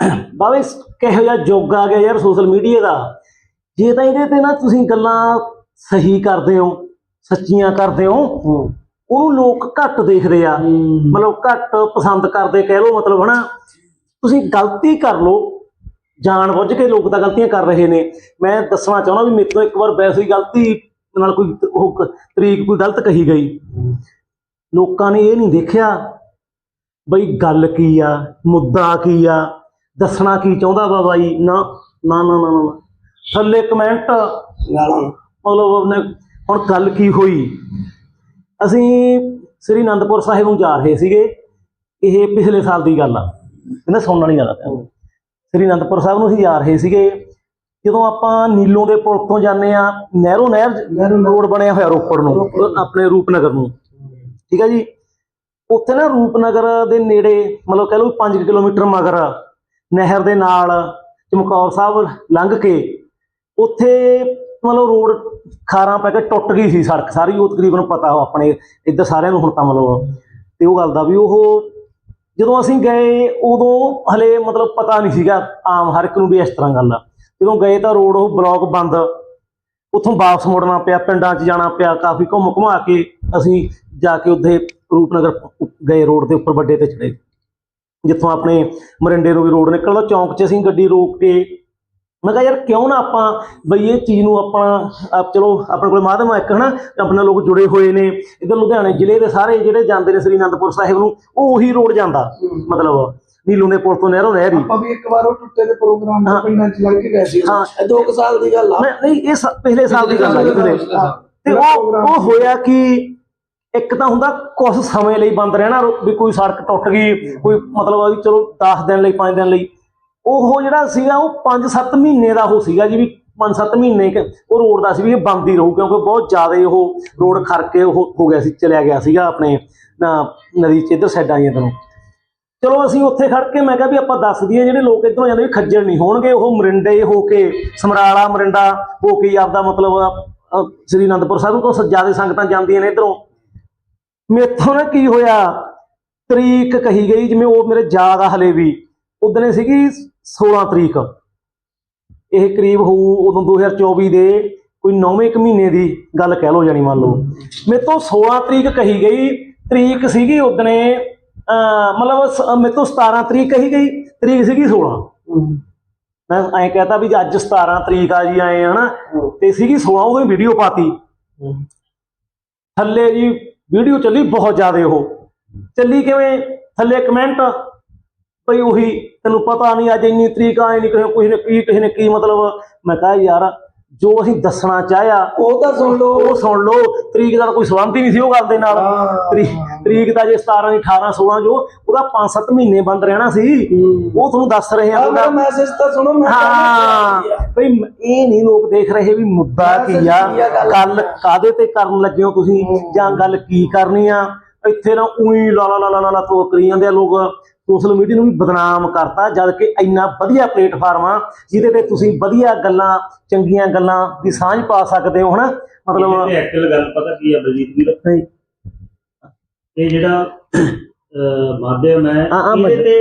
ਬਾਵੇ ਕਿਹੋ ਜਿਹਾ ਯੁੱਗ ਆ ਗਿਆ ਯਾਰ ਸੋਸ਼ਲ ਮੀਡੀਆ ਦਾ। ਜੇ ਤਾਂ ਇਹਦੇ ਤੇ ਨਾ ਤੁਸੀਂ ਗੱਲਾਂ ਸਹੀ ਕਰਦੇ ਹੋ ਸੱਚੀਆਂ ਕਰਦੇ ਹੋ ਉਹਨੂੰ ਲੋਕ ਘੱਟ ਦੇਖਦੇ ਆ। ਮਤਲਬ ਘੱਟ ਪਸੰਦ ਕਰਦੇ ਕਹਿ ਲਓ ਮਤਲਬ ਹਨਾ। ਤੁਸੀਂ ਗਲਤੀ ਕਰ ਲਓ ਜਾਣ ਬੁੱਝ ਕੇ ਲੋਕ ਤਾਂ ਗਲਤੀਆਂ ਕਰ ਰਹੇ ਨੇ। ਮੈਂ ਦੱਸਣਾ ਚਾਹੁੰਦਾ ਵੀ ਮੇਰੇ ਤੋਂ ਇੱਕ ਵਾਰ ਵੈਸੇ ਹੀ ਗਲਤੀ ਨਾਲ ਕੋਈ ਉਹ ਤਰੀਕ ਕੋਈ ਗਲਤ ਕਹੀ ਗਈ। ਲੋਕਾਂ ਨੇ ਇਹ ਨਹੀਂ ਦੇਖਿਆ ਬਈ ਗੱਲ ਕੀ ਆ ਮੁੱਦਾ ਕੀ ਆ ਦੱਸਣਾ ਕੀ ਚਾਹੁੰਦਾ ਵਾ ਬਾਈ? ਨਾ ਨਾ ਨਾ ਨਾ ਨਾ ਥੱਲੇ ਕਮੈਂਟ ਮਤਲਬ ਉਹਨੇ ਹੁਣ ਗੱਲ ਕੀ ਹੋਈ? ਅਸੀਂ ਸ੍ਰੀ ਅਨੰਦਪੁਰ ਸਾਹਿਬ ਨੂੰ ਜਾ ਰਹੇ ਸੀਗੇ। ਇਹ ਪਿਛਲੇ ਸਾਲ ਦੀ ਗੱਲ ਆ। ਇਹਨੇ ਸੁਣਨ ਵਾਲੀ ਗੱਲ ਆ। ਸ੍ਰੀ ਅਨੰਦਪੁਰ ਸਾਹਿਬ ਨੂੰ ਅਸੀਂ ਜਾ ਰਹੇ ਸੀਗੇ। ਜਦੋਂ ਆਪਾਂ ਨੀਲੋਂ ਦੇ ਪੁਲ ਤੋਂ ਜਾਂਦੇ ਆ ਨਹਿਰੋ ਨਹਿਰ ਰੋਡ ਬਣਿਆ ਹੋਇਆ ਰੋਪੜ ਨੂੰ ਆਪਣੇ ਰੂਪਨਗਰ ਨੂੰ। ਠੀਕ ਹੈ ਜੀ? ਉੱਥੇ ਨਾ ਰੂਪਨਗਰ ਦੇ ਨੇੜੇ ਮਤਲਬ ਕਹਿ ਲਓ 5 ਕਿਲੋਮੀਟਰ ਮਗਰ ਨਹਿਰ ਦੇ ਨਾਲ ਚਮਕੌਰ ਸਾਹਿਬ ਲੰਘ ਕੇ ਉੱਥੇ ਮਤਲਬ ਰੋਡ ਖਾਰਾਂ ਪੈ ਕੇ ਟੁੱਟ ਗਈ ਸੀ ਸੜਕ ਸਾਰੀ, ਉਹ ਤਕਰੀਬਨ ਪਤਾ ਹੋ ਆਪਣੇ ਇੱਧਰ ਸਾਰਿਆਂ ਨੂੰ ਹੁਣ ਤਾਂ ਮਤਲਬ ਤੇ ਉਹ ਗੱਲ ਦਾ ਵੀ ਉਹ ਜਦੋਂ ਅਸੀਂ ਗਏ ਉਦੋਂ ਹਲੇ ਮਤਲਬ ਪਤਾ ਨਹੀਂ ਸੀਗਾ ਆਮ ਹਰ ਇੱਕ ਨੂੰ ਵੀ ਇਸ ਤਰ੍ਹਾਂ ਗੱਲ ਆ। ਜਦੋਂ ਗਏ ਤਾਂ ਰੋਡ ਉਹ ਬਲੌਕ ਬੰਦ, ਉੱਥੋਂ ਵਾਪਸ ਮੁੜਨਾ ਪਿਆ, ਪਿੰਡਾਂ 'ਚ ਜਾਣਾ ਪਿਆ, ਕਾਫੀ ਘੁੰਮ ਘੁਮਾ ਕੇ ਅਸੀਂ ਜਾ ਕੇ ਉੱਥੇ ਰੂਪਨਗਰ ਗਏ ਰੋਡ ਦੇ ਉੱਪਰ ਵੱਡੇ ਤੇ ਚੜੇ ਜਿੱਥੋਂ ਆਪਣੇ ਮਰਿੰਡੇ ਨੂੰ ਵੀ ਰੋਡ ਨਿਕਲਦਾ ਚੌਂਕ 'ਚ ਅਸੀਂ ਗੱਡੀ ਰੋਕ ਕੇ ਮੈਂ ਕਿਹਾ ਯਾਰ ਕਿਉਂ ਨਾ ਆਪਾਂ ਬਈ ਇਹ ਚੀਜ਼ ਨੂੰ ਆਪਣਾ ਆਪ ਚਲੋ ਆਪਣੇ ਕੋਲ ਮਾਧਿਅਮ ਆ ਇੱਕ ਹਨਾ ਆਪਣੇ ਲੋਕ ਜੁੜੇ ਹੋਏ ਨੇ ਇਧਰ ਲੁਧਿਆਣੇ ਜ਼ਿਲ੍ਹੇ ਦੇ ਸਾਰੇ ਜਿਹੜੇ ਜਾਂਦੇ ਨੇ ਸ੍ਰੀ ਅਨੰਦਪੁਰ ਸਾਹਿਬ ਨੂੰ ਉਹ ਉਹੀ ਰੋਡ ਜਾਂਦਾ ਮਤਲਬ ਨੀਲੂ ਦੇ ਪੁਲ ਤੋਂ ਨਹਿਰੋਂ ਨਹਿਰੀ ਆਪਾਂ ਵੀ ਇੱਕ ਵਾਰ ਉਹ ਟੁੱਟੇ ਦੇ ਪ੍ਰੋਗਰਾਮ। ਤੇ ਪਿੰਡਾਂ ਚ ਲੰਘ ਕੇ ਗਏ ਸੀ ਹਾਂ। ਇਹ ਦੋ ਕੁ ਸਾਲ ਦੀ ਗੱਲ ਆ ਨਹੀਂ ਇਹ ਪਿਛਲੇ ਸਾਲ ਦੀ ਗੱਲ ਹਾਂ। ਤੇ ਉਹ ਉਹ ਹੋਇਆ ਕਿ ਇੱਕ ਤਾਂ ਹੁੰਦਾ ਕੁਝ ਸਮੇਂ ਲਈ ਬੰਦ ਰਹਿਣਾ ਵੀ ਕੋਈ ਸੜਕ ਟੁੱਟ ਗਈ, ਕੋਈ ਮਤਲਬ ਆ ਵੀ ਚਲੋ 10 ਦਿਨ ਲਈ 5 ਦਿਨ ਲਈ। ਉਹ ਜਿਹੜਾ ਸੀਗਾ, ਉਹ 5-7 ਮਹੀਨੇ ਦਾ ਉਹ ਸੀਗਾ ਜੀ, ਵੀ 5-7 ਮਹੀਨੇ ਉਹ ਰੋਡ ਦਾ ਸੀ ਵੀ ਇਹ ਬੰਦ ਹੀ ਰਹੂ, ਕਿਉਂਕਿ ਬਹੁਤ ਜ਼ਿਆਦਾ ਉਹ ਰੋਡ ਖਰਕੇ ਉਹ ਹੋ ਗਿਆ ਸੀ, ਚਲਿਆ ਗਿਆ ਸੀਗਾ ਆਪਣੇ ਨਦੀ ਚ, ਇੱਧਰ ਸਾਈਡਾਂ ਜਿਹੀਆਂ ਤੋਂ ਚਲੋ ਅਸੀਂ ਉੱਥੇ ਖੜ ਕੇ ਮੈਂ ਕਿਹਾ ਵੀ ਆਪਾਂ ਦੱਸ ਦਈਏ, ਜਿਹੜੇ ਲੋਕ ਇੱਧਰੋਂ ਜਾਂਦੇ ਵੀ ਖੱਜਲ ਨਹੀਂ ਹੋਣਗੇ, ਉਹ ਮਰਿੰਡੇ ਹੋ ਕੇ, ਸਮਰਾਲਾ ਮਰਿੰਡਾ ਹੋ ਕੇ ਆਪਦਾ ਮਤਲਬ ਸ੍ਰੀ ਅਨੰਦਪੁਰ ਸਾਹਿਬ ਤੋਂ ਜ਼ਿਆਦਾ ਸੰਗਤਾਂ ਜਾਂਦੀਆਂ ਨੇ ਇੱਧਰੋਂ। ਮੇਥੋਂ ਨਾ ਕੀ ਹੋਇਆ? ਤਰੀਕ ਕਹੀ ਗਈ ਜਿਵੇਂ ਉਹ ਮੇਰੇ ਯਾਦ ਆ ਹਲੇ ਵੀ। ਉਦਨੇ ਸੀਗੀ 16 ਤਰੀਕ। ਇਹ ਕਰੀਬ ਹੋਊ ਉਦੋਂ 2024 ਦੇ ਕੋਈ 9ਵੇਂ ਕੁ ਮਹੀਨੇ ਦੀ ਗੱਲ ਕਹਿ ਲਓ ਜਾਨੀ ਮੰਨ ਲਓ। ਮੇਰੇ ਤੋਂ 16 ਤਰੀਕ ਕਹੀ ਗਈ ਤਰੀਕ ਸੀਗੀ ਉਦਨੇ ਮਤਲਬ ਮੇਰੇ ਤੋਂ 17 ਤਰੀਕ ਕਹੀ ਗਈ ਤਰੀਕ ਸੀਗੀ 16 ਮੈਂ ਐਂ ਕਹਤਾ ਵੀ ਅੱਜ 17 ਤਰੀਕ ਆ ਜੀ ਆਏ ਹਨਾ? ਤੇ ਸੀਗੀ 16 ਉਦੋਂ ਹੀ ਵੀਡੀਓ ਪਾਤੀ। ਥੱਲੇ ਜੀ ਵੀਡੀਓ ਚੱਲੀ ਬਹੁਤ ਜ਼ਿਆਦਾ ਉਹ। ਚੱਲੀ ਕਿਵੇਂ? ਥੱਲੇ ਕਮੈਂਟ ਭਈ ਉਹੀ ਤੈਨੂੰ ਪਤਾ ਨਹੀਂ, ਅੱਜ ਇੰਨੀ ਤਰੀਕ ਆਏ ਨਹੀਂ ਕਿਸੇ ਕਿਸੇ ਨੇ ਕੀ ਕਿਸੇ ਨੇ ਕੀ ਮਤਲਬ। ਮੈਂ ਕਹਾ ਯਾਰ ਜੋ ਅਸੀਂ ਦੱਸਣਾ ਚਾਹਿਆ ਉਹ ਤਾਂ ਸੁਣ ਲਓ ਉਹ ਸੁਣ ਲਓ ਤਰੀਕ ਦਾ ਕੋਈ ਸੰਬੰਧ ਹੀ ਨਹੀਂ ਸੀ ਉਹ ਗੱਲ ਦੇ ਨਾਲ। ਤਰੀਕ ਦਾ ਜੇ 17 ਨਹੀਂ 18 16 ਜੋ ਉਹਦਾ 5-7 ਮਹੀਨੇ ਬੰਦ ਰਹਿਣਾ ਸੀ ਉਹ ਤੁਹਾਨੂੰ ਦੱਸ ਰਹੇ ਆ ਤੁਹਾਡਾ ਮੈਸੇਜ ਤਾਂ ਸੁਣੋ ਮੈਂ ਹਾਂ ਭਈ ਇਹ ਨਹੀਂ ਲੋਕ ਦੇਖ ਰਹੇ ਵੀ ਮੁੱਦਾ ਕੀ ਆ ਗੱਲ? ਕਾਦੇ ਤੇ ਕਰਨ ਲੱਗੇ ਹੋ ਤੁਸੀਂ ਜਾਂ ਗੱਲ ਕੀ ਕਰਨੀ ਆ ਇੱਥੇ ਨਾ ਉਹੀ ਲਾ ਲਾ ਲਾ ਲਾ ਲਾ ਕਰੀ ਜਾਂਦੇ ਆ ਲੋਕ ਸੋਸ਼ਲ ਮੀਡੀਆ ਨੂੰ ਵੀ ਬਦਨਾਮ ਕਰਤਾ ਜਦ ਕਿ ਇੰਨਾ ਵਧੀਆ ਪਲੇਟਫਾਰਮ ਆ ਜਿਹਦੇ ਤੇ ਤੁਸੀਂ ਵਧੀਆ ਗੱਲਾਂ ਚੰਗੀਆਂ ਗੱਲਾਂ ਦੀ ਸਾਂਝ ਪਾ ਸਕਦੇ ਹੋ ਹਨਾ? ਮਤਲਬ ਐਕਚੁਅਲ ਗੱਲ ਪਤਾ ਕੀ ਹੈ ਬਲਜੀਤ ਵੀਰ ਇਹ ਜਿਹੜਾ ਮਾਧਿਅਮ ਹੈ ਇਹਦੇ ਤੇ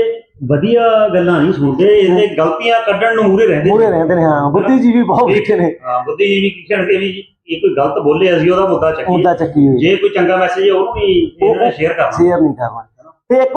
ਵਧੀਆ ਗੱਲਾਂ ਨਹੀਂ ਸੁਣਦੇ ਇਹਦੇ ਗਲਤੀਆਂ ਕੱਢਣ ਨੂੰ ਮੂਰੇ ਰਹਿੰਦੇ ਮੂਰੇ ਰਹਿੰਦੇ ਨੇ ਹਾਂ। ਬੁੱਧੀਜੀਵੀ ਬਹੁਤ ਬੈਠੇ ਨੇ। ਹਾਂ ਬੁੱਧੀਜੀਵੀ ਕੀ ਕਹਿਣਗੇ ਵੀ ਇਹ ਕੋਈ ਗਲਤ ਬੋਲਿਆ ਸੀ ਉਹਦਾ ਮੁੱਦਾ ਚੱਕੀ ਮੁੱਦਾ ਜੇ ਕੋਈ ਚੰਗਾ ਮੈਸੇਜ ਹੈ ਉਹਨੂੰ ਵੀ ਸ਼ੇਅਰ ਕਰਨਾ। ਸ਼ੇਅਰ ਨਹੀਂ ਕਰਨਾ। ਤੇ